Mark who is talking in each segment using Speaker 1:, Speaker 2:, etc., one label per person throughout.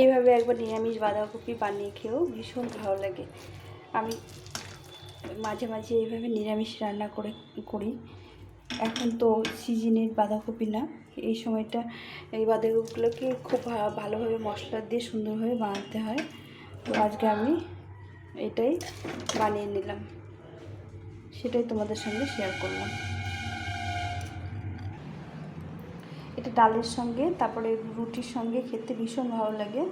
Speaker 1: এইভাবে একবার নিরামিষ বাঁধাকপি বানিয়ে খেয়েও ভীষণ ভালো লাগে। আমি মাঝে মাঝে এইভাবে নিরামিষ রান্না করে, করি। এখন তো সিজনের বাঁধাকপি না। এই সময়টা এই বাঁধাকপিগুলোকে খুব ভালোভাবে মশলা দিয়ে সুন্দরভাবে বানাতে হয়। তো আজকে আমি এটাই বানিয়ে নিলাম। সেটাই তোমাদের সঙ্গে শেয়ার করলাম। এটা ডালের সঙ্গে, তারপরে রুটির সঙ্গে খেতে ভীষণ ভালো লাগে।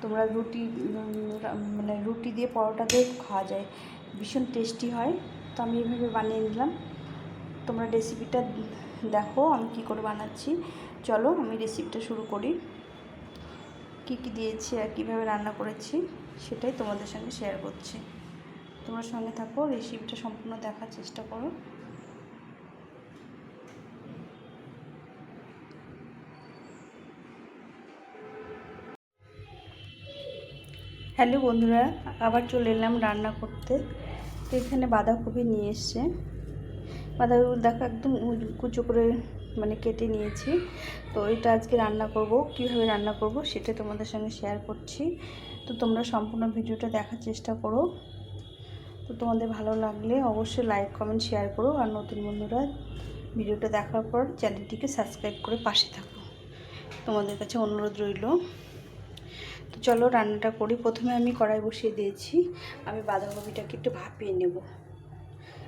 Speaker 1: তোমরা রুটি মানে রুটি দিয়ে পরোটা দিয়ে খাওয়া যায়, ভীষণ টেস্টি হয়। তো আমি এইভাবে বানিয়ে নিলাম। তোমরা রেসিপিটা দেখো, আমি কি করে বানাচ্ছি। চলো আমি রেসিপিটা শুরু করি। কি কি দিয়েছি আর কীভাবে রান্না করেছি, সেটাই তোমাদের সঙ্গে শেয়ার করছি। তোমরা সঙ্গে থাকো রেসিপিটা সম্পূর্ণ দেখার চেষ্টা করো। হ্যালো বন্ধুরা, আবার চলে এলাম রান্না করতে। তো এখানে বাঁধাকপি নিয়ে এসছে। বাঁধাকপি দেখো একদম কুচো করে মানে কেটে নিয়েছি। তো এটা আজকে রান্না করব, কীভাবে রান্না করব সেটা তোমাদের সঙ্গে শেয়ার করছি। তো তোমরা সম্পূর্ণ ভিডিওটা দেখার চেষ্টা করো। তো তোমাদের ভালো লাগলে অবশ্যই লাইক কমেন্ট শেয়ার করো। আর নতুন বন্ধুরা, ভিডিওটা দেখার পর চ্যানেলটিকে সাবস্ক্রাইব করে পাশে থাকো। তোমাদের কাছে অনুরোধ রইল। তো চলো রান্নাটা করি। প্রথমে আমি কড়াই বসিয়ে দিয়েছি। আমি বাঁধাকপিটাকে একটু ভাপিয়ে নেব।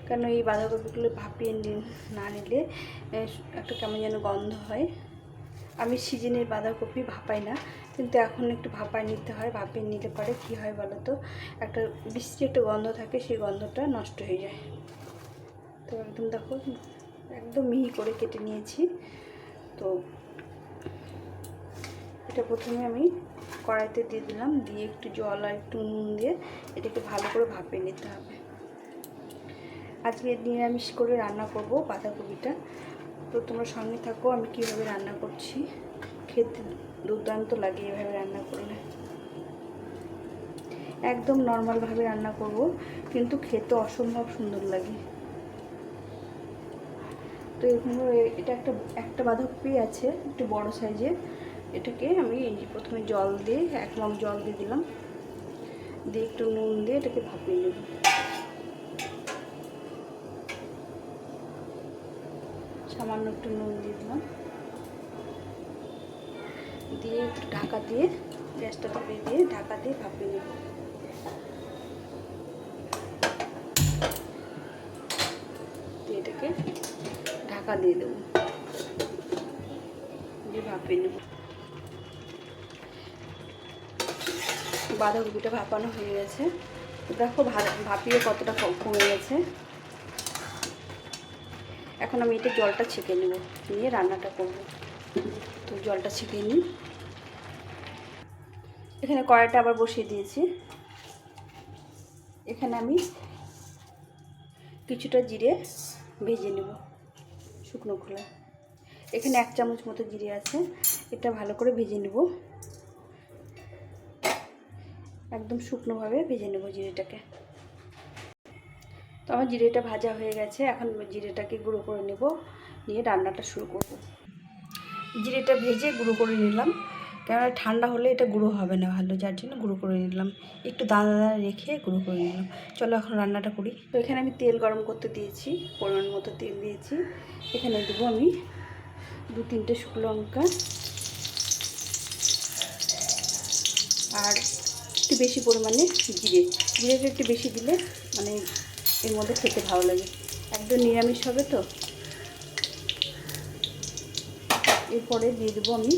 Speaker 1: কারণ এই বাঁধাকপিগুলো ভাপিয়ে নি- নিলে একটা কেমন যেন গন্ধ হয়। আমি সিজনের বাঁধাকপি ভাপাই না, কিন্তু এখন একটু ভাপায় নিতে হয়। ভাপিয়ে নিতে পারে কি হয় বলো তো? একটা বিশ্রী একটা গন্ধ থাকে, সেই গন্ধটা নষ্ট হয়ে যায়। তো একদম দেখো, একদম মিহি করে কেটে নিয়েছি। তো এটা প্রথমে আমি কড়াইতে দিয়ে দিলাম। দিয়ে একটু জল আর একটু নুন দিয়ে এটাকে ভালো করে ভাপে নিতে হবে। আজকে নিরামিষ করে রান্না করব বাঁধাকপিটা। তো তোমরা সঙ্গে থাকো, আমি কীভাবে রান্না করছি। খেতে দুর্দান্ত লাগে এভাবে রান্না করলে। একদম নর্মালভাবে রান্না করব, কিন্তু খেতে অসম্ভব সুন্দর লাগে। তো এরকম এটা একটা একটা বাঁধাকপি আছে, একটু বড় সাইজের এটাকে আমি এই যে প্রথমে জল দিয়ে, এক মগ জল দিয়ে দিলাম। দিয়ে একটু নুন দিয়ে এটাকে ভাপিয়ে নেব। সামান্য একটু নুন দিয়ে দিলাম। দিয়ে একটু ঢাকা দিয়ে, গ্যাসটা চাপিয়ে দিয়ে ঢাকা দিয়ে ভাপিয়ে নেব। দিয়ে এটাকে ঢাকা দিয়ে দেবো। দিয়ে ভাপিয়ে নেব। বাঁধাকপিটা ভাপানো হয়ে গেছে। দেখো ভাপিয়ে কতটা কমে গেছে। এখন আমি এটা জলটা ছেঁকে নেব, নিয়ে রান্নাটা করব। তো জলটা ছেঁকে নিই। এখানে কড়াইটা আবার বসিয়ে দিয়েছি। এখানে আমি কিছুটা জিরে ভেজে নেব শুকনো খোলা। এখানে এক চামচ মতো জিরে আছে, এটা ভালো করে ভেজে নেব। একদম শুকনোভাবে ভেজে নেব জিরেটাকে। তো আমার জিরেটা ভাজা হয়ে গেছে, এখন জিরেটাকে গুঁড়ো করে নেব, নিয়ে রান্নাটা শুরু করব। জিরেটা ভেজে গুঁড়ো করে নিলাম, কেননা ঠান্ডা হলে এটা গুঁড়ো হবে না ভালো, যার জন্য গুঁড়ো করে নিলাম। একটু দানা দানা রেখে গুঁড়ো করে নিলাম। চলো এখন রান্নাটা করি। তো এখানে আমি তেল গরম করতে দিয়েছি, পরিমাণ মতো তেল দিয়েছি। এখানে দেবো আমি দু তিনটে শুকনো লঙ্কা আর একটু বেশি পরিমাণে জিরে। জিরেটা একটু বেশি দিলে মানে এর মধ্যে খেতে ভালো লাগে। একদম নিরামিষ হবে তো। এরপরে দিয়ে দেবো আমি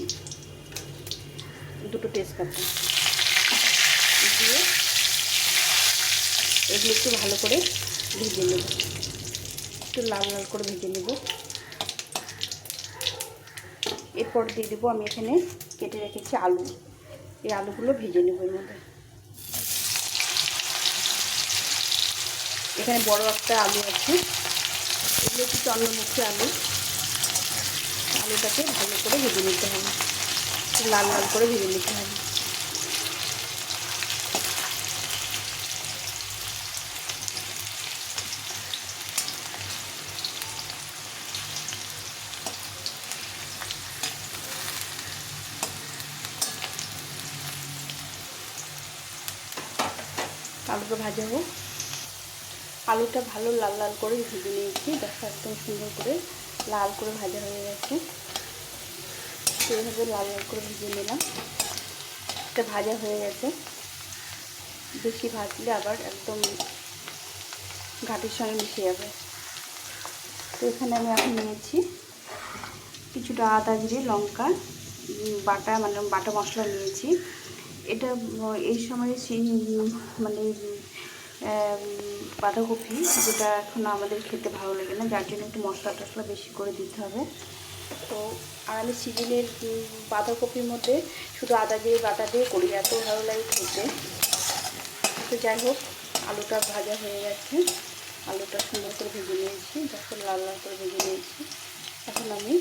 Speaker 1: দুটো তেজপাতা। দিয়ে এগুলো একটু ভালো করে ভেজে নেব। একটু লাল লাল করে ভেজে নেব। এরপর দিয়ে দেবো আমি এখানে কেটে রেখেছি আলু। এই আলুগুলো ভেজে নেব এর মধ্যে। এখানে বড় একটা আলু আছে। এগুলো একটু চন্দ্রমুখী আলু। আলুটাকে ভালো করে ভেজে নিতে হবে। লাল লাল করে ভেজে নিতে হবে। আলুটা ভাজা হোক। আলুটা ভালো লাল লাল করে ভেজে নিয়েছি। দেখো একদম সুন্দর করে লাল করে ভাজা হয়ে গেছে। সেইভাবে লাল লাল করে ভেজে নিলাম। এটা ভাজা হয়ে গেছে। বেশি ভাজলে আবার একদম ঘাটের সঙ্গে মিশে যাবে। তো এখানে আমি এখন নিয়েছি কিছুটা আদা জিরে, লঙ্কা বাটা মানে বাটা মশলা নিয়েছি। এটা, এই সময় সেই মানে বাঁধাকপি, যেটা এখন আমাদের খেতে ভালো লাগে না, যার জন্য একটু মশলা টশলা বেশি করে দিতে হবে। তো আর আমি সিজনের বাঁধাকপির মধ্যে শুধু আদা দিয়ে, বাটা দিয়ে করি, এত ভালো লাগে খেতে। তো যাই হোক, আলুটা ভাজা হয়ে গেছে। আলুটা সুন্দর করে ভেজে নিয়েছি, যখন লাল লাল করে ভেজে নিয়েছি, এখন আমি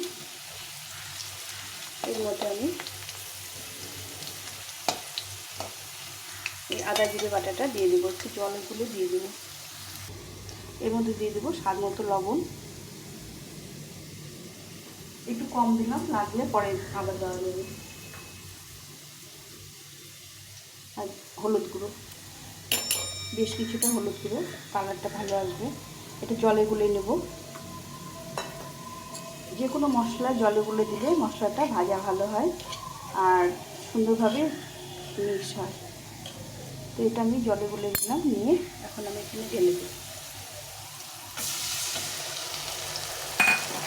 Speaker 1: এর মধ্যে আমি এই আদা জিরে বাটাটা দিয়ে দেবো, একটু জলগুলো দিয়ে দেবো। এর মধ্যে দিয়ে দেবো স্বাদ মতো লবণ। একটু কম দিলাম, লাগলে পরে আবার দেওয়া যাবে। আর হলুদ গুঁড়ো। বেশ কিছুটা হলুদ গুঁড়ো, কালারটা ভালো আসবে। এটা জলে গুলে নেব। যে কোনো মশলা জলে গুলে দিলে মশলাটা ভাজা ভালো হয় আর সুন্দরভাবে মিক্স হয়। তো এটা আমি জলে গুলে দিলাম, নিয়ে এখন আমি এখানে ঢেলে দেব।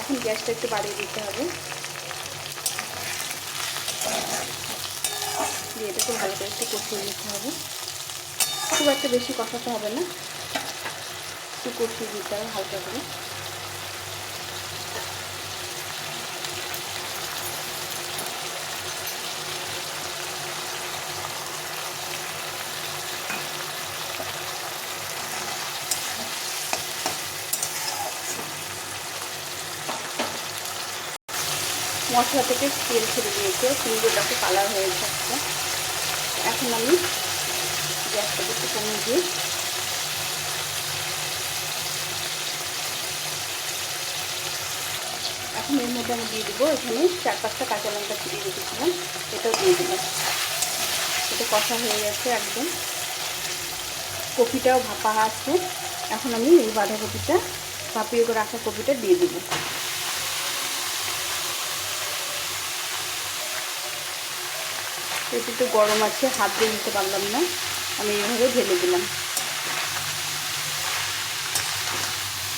Speaker 1: এখন গ্যাসটা একটু বাড়িয়ে দিতে হবে। দিয়ে এটাকে ভালো করে একটু কষিয়ে নিতে হবে। খুব একটা বেশি কষাতে হবে না। একটু কষিয়ে দিতে হবে হালকা করে। মশলা থেকে তেল ছেড়ে দিয়েছে সুন্দর কালার হয়ে যাচ্ছে এখন আমি গ্যাসটা একটু কমিয়ে দিয়ে এখন এর মধ্যে আমি দিয়ে দেবো এখানে চার পাঁচটা কাঁচা লঙ্কা ছিটিয়ে রেখেছিলাম, এটাও দিয়ে দিলাম এটা কষা হয়ে গেছে একদম। কপিটাও ভাপা আছে। এখন আমি এই বাঁধাকপিটা ভাপিয়ে করে রাখা কপিটা দিয়ে দেবো। একটু গরম আছে, হাত দিয়ে দিতে পারলাম না, আমি এইভাবে ঢেলে দিলাম।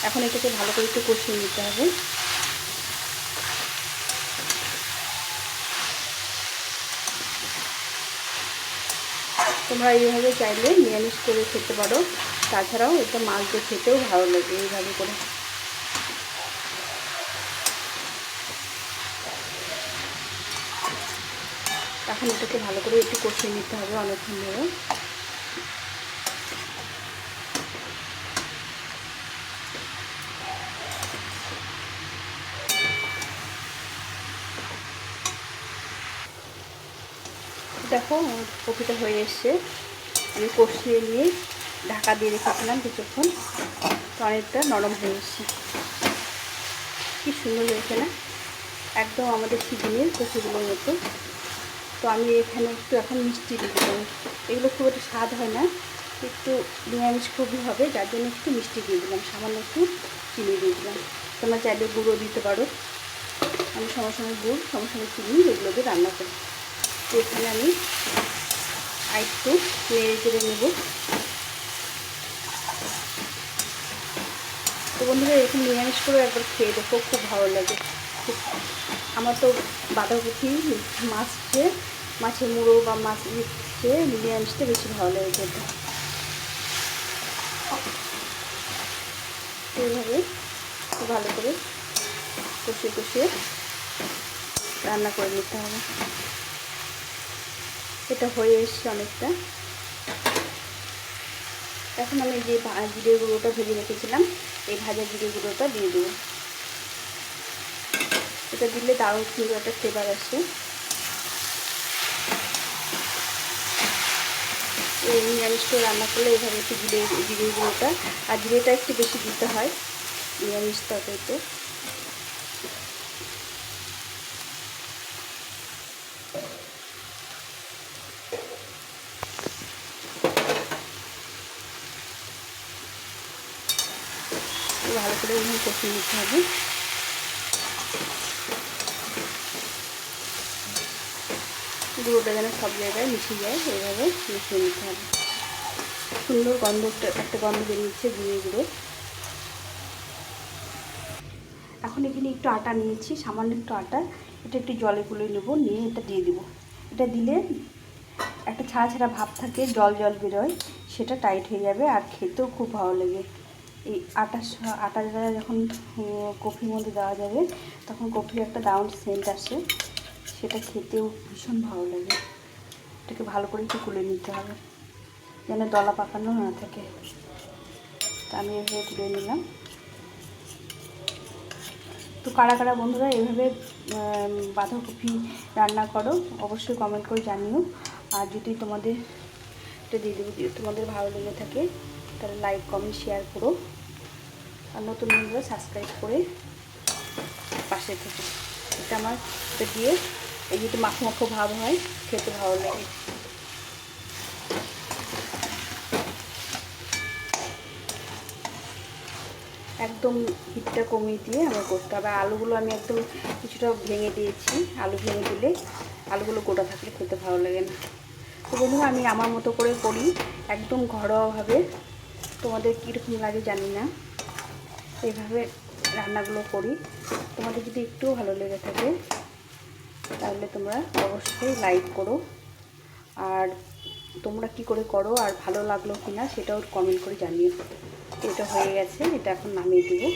Speaker 1: এখন এটাকে ভালো করে একটু কষিয়ে নিতে হবে। তোমরা এইভাবে চাইলে নিরামিষ করে খেতে পারো। তাছাড়াও এটা মাছ দিয়ে খেতেও ভালো লাগে এইভাবে করে। এখন এটাকে ভালো করে একটু কষিয়ে নিতে হবে অনেকক্ষণ ধরে। দেখো কপিটা হয়ে এসছে। আমি কষিয়ে নিয়ে ঢাকা দিয়ে রেখেছিলাম কিছুক্ষণ। তো অনেকটা নরম হয়ে এসছে। কি সুন্দর হয়েছে না? একদম আমাদের সিজনের কপিগুলোর মতো। তো আমি এখানে একটু এখন মিষ্টি দিয়ে দেবো এগুলো খুব একটা স্বাদ হয় না। একটু নিরামিষ খুবই হবে, যার জন্য একটু মিষ্টি দিয়ে দিলাম, সামান্য একটু চিনি দিয়ে দিলাম। তোমরা চাইলে গুঁড়ো দিতে পারো। আমি সময় সময় গুড় সময় সময় চিনি এগুলো দিয়ে রান্না করি। তো এখানে আমি একটু নেড়ে চেড়ে নেব। তো বন্ধুরা, এরকম নিরামিষ করে একবার খেয়ে দেখো, খুব ভালো লাগে। খুব আমার তো বাঁধাকপি মাছ খেয়ে মাছের মুড়ো বা মাছ খেয়ে নিরামিষটা বেশি ভালো লাগে খেতে। এইভাবে ভালো করে কষিয়ে কষিয়ে রান্না করে নিতে হবে। এটা হয়ে এসছে অনেকটা। এখন আমি যে জিরে গুঁড়োটা ভেজে রেখেছিলাম, এই ভাজা জিরে গুঁড়োটা দিয়ে দেবো। এটা দিলে দারুণ সুন্দর একটা ফ্লেভার আসে। এই নিরামিষটা রান্না করলে এভাবে একটু জিরে জিরে গুঁড়োটা। আর জিরেটা একটু বেশি দিতে হয় নিরামিষ তো ভালো করে কষিয়ে নিতে হবে। গুঁড়োটা যেন সব জায়গায় মিশে যায়, এইভাবে মিশিয়ে নিতে হবে। সুন্দর গন্ধ একটা- গন্ধ বেরিয়েছে গুঁড়ো গুঁড়ো। এখন এখানে একটু আটা নিয়েছি, সামান্য একটু আটা। এটা একটু জলে গুলে নেব, নিয়ে এটা দিয়ে দেবো। এটা দিলে একটা ছাড়া ছাড়া ভাব থাকে, জল জল বেরোয়, সেটা টাইট হয়ে যাবে আর খেতেও খুব ভালো লাগে। এই আটার আটা যখন কফির মধ্যে দেওয়া যাবে, তখন কফির একটা দারুণ সেন্ট আসে। সেটা খেতেও ভীষণ ভালো লাগে। এটাকে ভালো করে একটু গুলে নিতে হবে। যেন দলা পাকানো না থাকে। তা আমি এভাবে গুলে নিলাম। তো কারা কারা বন্ধুরা এভাবে বাঁধাকপি রান্না করো, অবশ্যই কমেন্ট করে জানিও। আর যদি তোমাদের, এটা দিয়ে দেবো, যদি তোমাদের ভালো লেগে থাকে, তাহলে লাইক কমেন্ট শেয়ার করো। আর নতুন বন্ধুরা সাবস্ক্রাইব করে পাশে থেকে। এটা আমার দিয়ে এই যদি মাখো মাখো ভাব হয়, খেতে ভালো লাগে। একদম হিটটা কমিয়ে দিয়ে আমার করতে হবে। আলুগুলো আমি একদম কিছুটা ভেঙে দিয়েছি। আলু ভেঙে দিলে আলুগুলো গোটা থাকলে খেতে ভালো লাগে না। তো বন্ধুরা, আমি আমার মতো করে করি, একদম ঘরোয়াভাবে। তোমাদের কীরকম লাগে জানি না। এইভাবে রান্নাগুলো করি। তোমাদের যদি একটুও ভালো লেগে থাকে তাহলে তোমরা অবশ্যই লাইক করো। আর তোমরা কি করে করো, আর ভালো লাগল কি না সেটাও কমেন্ট করে জানিও। এটা হয়ে গেছে, এটা এখন নামিয়ে দেবো।